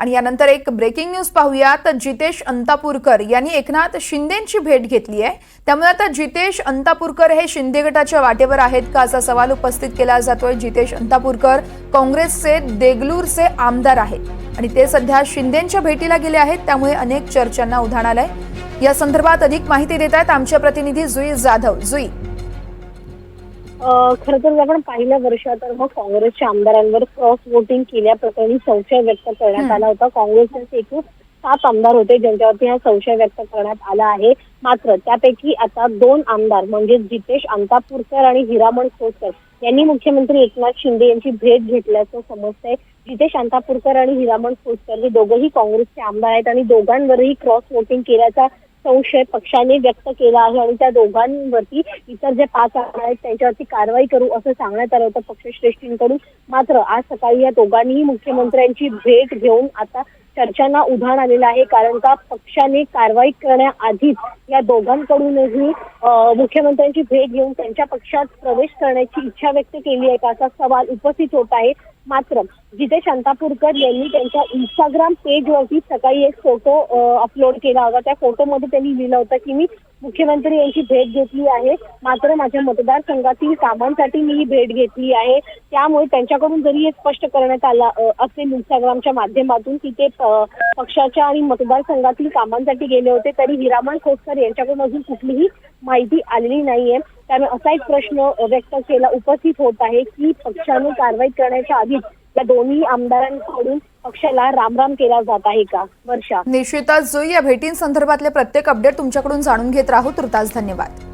आणि यानंतर एक ब्रेकिंग न्यूज पाहूया तर जितेश अंतापूरकर यांनी एकनाथ शिंदेची भेट घेतली आहे. त्यामुळे आता जितेश अंतापूरकर हे शिंदे गटाच्या वाटेवर आहेत का असा सवाल उपस्थित केला जातोय. जितेश अंतापूरकर काँग्रेसचे देगलूरचे आमदार आहेत. आणि ते सध्या शिंदेच्या भेटीला गेले आहेत. त्यामुळे अनेक चर्चांना उधाण आलंय. या संदर्भात अधिक माहिती देत आहेत आमच्या प्रतिनिधी जुई जाधव. जुई खर तर आपण पहिल्या वर्षात तर मग काँग्रेसच्या आमदारांवर क्रॉस वोटिंग केल्याप्रकरणी संशय व्यक्त करण्यात आला होता. काँग्रेसचे एकूण सात आमदार होते ज्यांच्यावरती हा संशय व्यक्त करण्यात आला आहे. मात्र त्यापैकी आता दोन आमदार म्हणजे जितेश अंतापूरकर आणि हिरामण खोसकर यांनी मुख्यमंत्री एकनाथ शिंदे यांची भेट घेतल्याचं समजतंय. जितेश अंतापूरकर आणि हिरामण खोसकर हे दोघंही काँग्रेसचे आमदार आहेत आणि दोघांवरही क्रॉस वोटिंग केल्याचा संशय पक्षाने व्यक्त केला आहे आणि त्या दोघांवरती इतर जे पाच आहेत त्यांच्यावरती कारवाई करू असं सांगण्यात आलं होतं पक्षश्रेष्ठींकडून. मात्र आज सकाळी या दोघांनीही मुख्यमंत्र्यांची भेट घेऊन आता चर्चांना उधाण आलेलं आहे कारण का पक्षाने कारवाई करण्याआधीच या दोघांकडूनही मुख्यमंत्र्यांची भेट घेऊन त्यांच्या पक्षात प्रवेश करण्याची इच्छा व्यक्त केली आहे. का असा सवाल उपस्थित होत आहे. मात्र जिथे शांतापूरकर यांनी त्यांच्या इंस्टाग्राम पेजवरती सकाळी एक फोटो अपलोड केला होता. त्या फोटोमध्ये त्यांनी लिहिलं होतं की मी मुख्यमंत्री यांची भेट घेतली आहे. मात्र माझ्या मतदारसंघातील कामांसाठी मी ही भेट घेतली आहे. त्यामुळे त्यांच्याकडून जरी हे स्पष्ट करण्यात आलं असेल इंस्टाग्रामच्या माध्यमातून की ते पक्षाच्या आणि मतदारसंघातील कामांसाठी गेले होते तरी हिरामण खोसकर यांच्याकडून अजून कुठलीही माहिती आलेली नाहीये. त्यामुळे असा एक प्रश्न व्यक्त केला. उपस्थित होत आहे की पक्षाने कारवाई करण्याच्या आधीच या दोन्ही आमदारांकडून पक्षाला रामराम केला जात आहे का? वर्षा. निश्चितच. जुई या भेटींसंदर्भातले प्रत्येक अपडेट तुमच्याकडून जाणून घेत राहू. तुर्तास धन्यवाद.